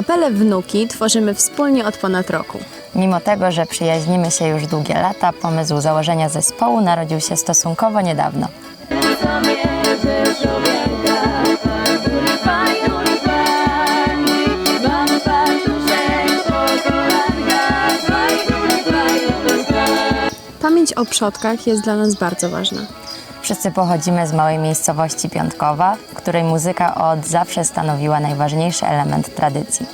Kapelę Wnuki tworzymy wspólnie od ponad roku. Mimo tego, że przyjaźnimy się już długie lata, pomysł założenia zespołu narodził się stosunkowo niedawno. Pamięć o przodkach jest dla nas bardzo ważna. Wszyscy pochodzimy z małej miejscowości Piątkowa, w której muzyka od zawsze stanowiła najważniejszy element tradycji.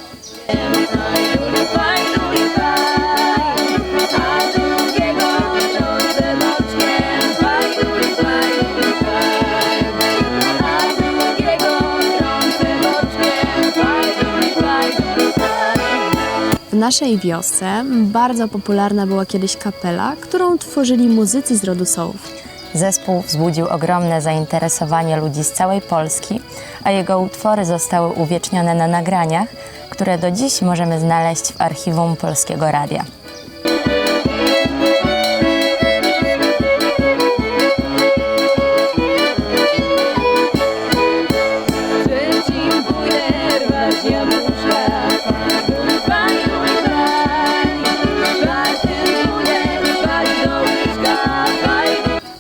W naszej wiosce bardzo popularna była kiedyś kapela, którą tworzyli muzycy z rodu Sołów. Zespół wzbudził ogromne zainteresowanie ludzi z całej Polski, a jego utwory zostały uwiecznione na nagraniach, które do dziś możemy znaleźć w archiwum Polskiego Radia. Trzecim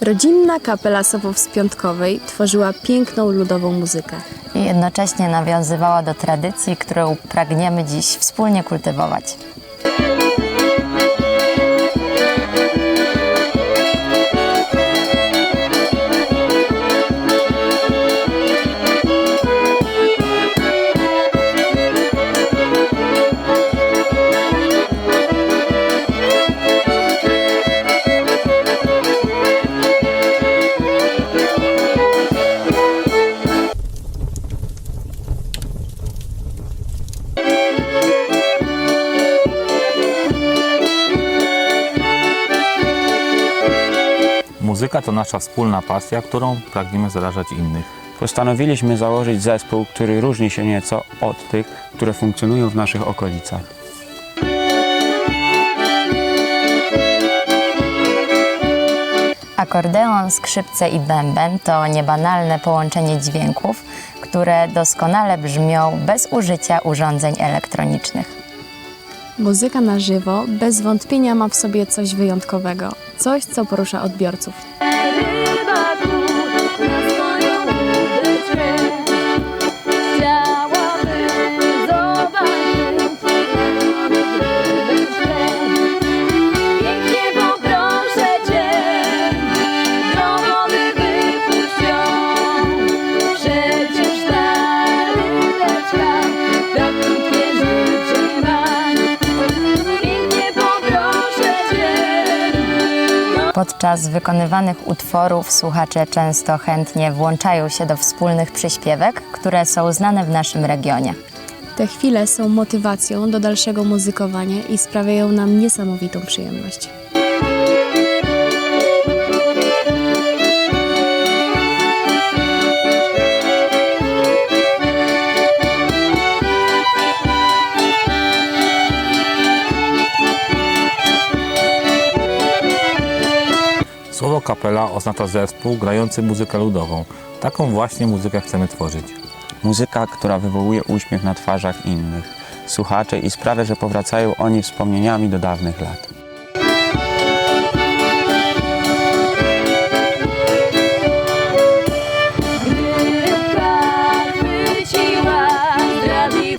Rodzinna kapela Sowów z Piątkowej tworzyła piękną ludową muzykę. I jednocześnie nawiązywała do tradycji, którą pragniemy dziś wspólnie kultywować. Muzyka to nasza wspólna pasja, którą pragniemy zarażać innych. Postanowiliśmy założyć zespół, który różni się nieco od tych, które funkcjonują w naszych okolicach. Akordeon, skrzypce i bęben to niebanalne połączenie dźwięków, które doskonale brzmią bez użycia urządzeń elektronicznych. Muzyka na żywo bez wątpienia ma w sobie coś wyjątkowego, coś, co porusza odbiorców. Podczas wykonywanych utworów słuchacze często chętnie włączają się do wspólnych przyśpiewek, które są znane w naszym regionie. Te chwile są motywacją do dalszego muzykowania i sprawiają nam niesamowitą przyjemność. Słowo kapela oznacza zespół grający muzykę ludową. Taką właśnie muzykę chcemy tworzyć. Muzyka, która wywołuje uśmiech na twarzach innych, słuchaczy i sprawia, że powracają oni wspomnieniami do dawnych lat.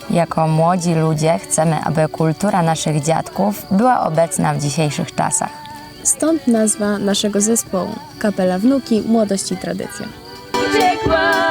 Jako młodzi ludzie chcemy, aby kultura naszych dziadków była obecna w dzisiejszych czasach. Stąd nazwa naszego zespołu Kapela Wnuki Młodość i Tradycja. uciekła